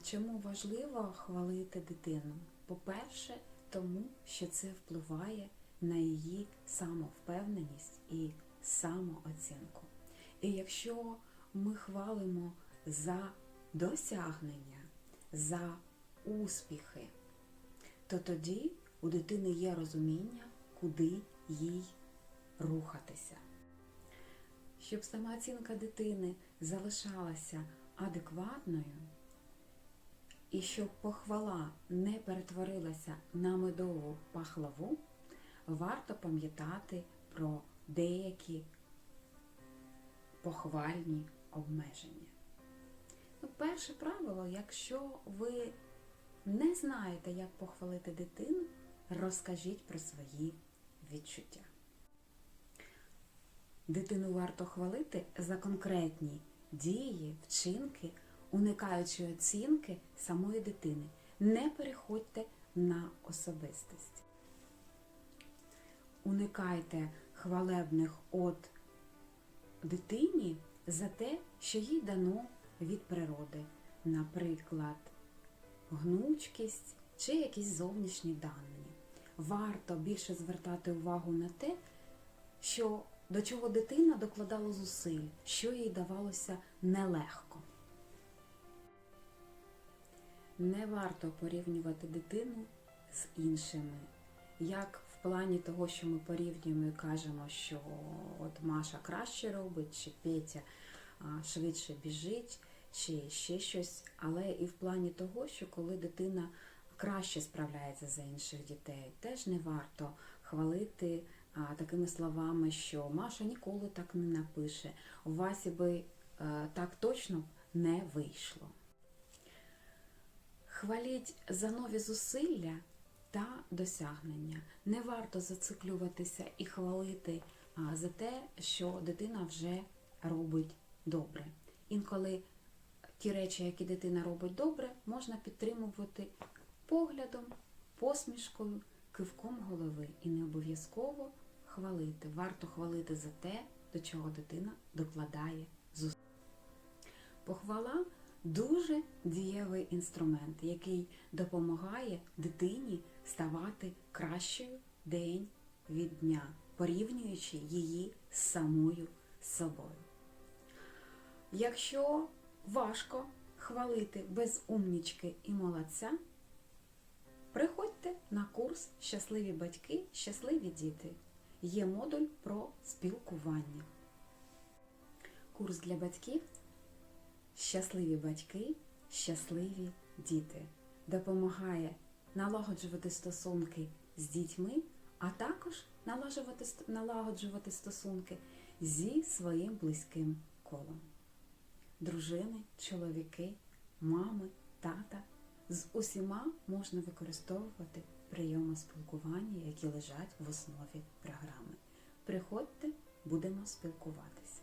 чому важливо хвалити дитину? По-перше, тому що це впливає на її самовпевненість і самооцінку. І якщо ми хвалимо за досягнення, за успіхи, то тоді у дитини є розуміння, куди їй рухатися. Щоб самооцінка дитини залишалася адекватною, і щоб похвала не перетворилася на медову пахлаву, варто пам'ятати про деякі похвальні обмеження. Ну, перше правило, якщо ви не знаєте, як похвалити дитину, розкажіть про свої відчуття. Дитину варто хвалити за конкретні дії, вчинки, уникаючи оцінки самої дитини. Не переходьте на особистість. Уникайте хвалебних от дитині за те, що їй дано від природи, наприклад, гнучкість чи якісь зовнішні дані. Варто більше звертати увагу на те, що до чого дитина докладала зусиль, що їй давалося нелегко. Не варто порівнювати дитину з іншими. Як в плані того, що ми порівнюємо і кажемо, що от Маша краще робить, чи Петя швидше біжить, чи ще щось, але і в плані того, що коли дитина краще справляється за інших дітей, теж не варто хвалити такими словами, що Маша ніколи так не напише, у Васі би е, так точно не вийшло. Хваліть за нові зусилля та досягнення. Не варто зациклюватися і хвалити за те, що дитина вже робить добре. Інколи ті речі, які дитина робить добре, можна підтримувати поглядом, посмішкою, кивком голови. І не обов'язково хвалити. Варто хвалити за те, до чого дитина докладає зусиль. Похвала дуже дієвий інструмент, який допомагає дитині ставати кращою день від дня, порівнюючи її з самою собою. Якщо важко хвалити без умнічки і молодця, приходьте на курс Щасливі батьки, щасливі діти. Є модуль про спілкування. Курс для батьків Щасливі батьки, щасливі діти допомагає налагоджувати стосунки з дітьми, а також налагоджувати, налагоджувати стосунки зі своїм близьким колом. Дружини, чоловіки, мами, тата з усіма можна використовувати прийоми спілкування, які лежать в основі програми. Приходьте, будемо спілкуватися.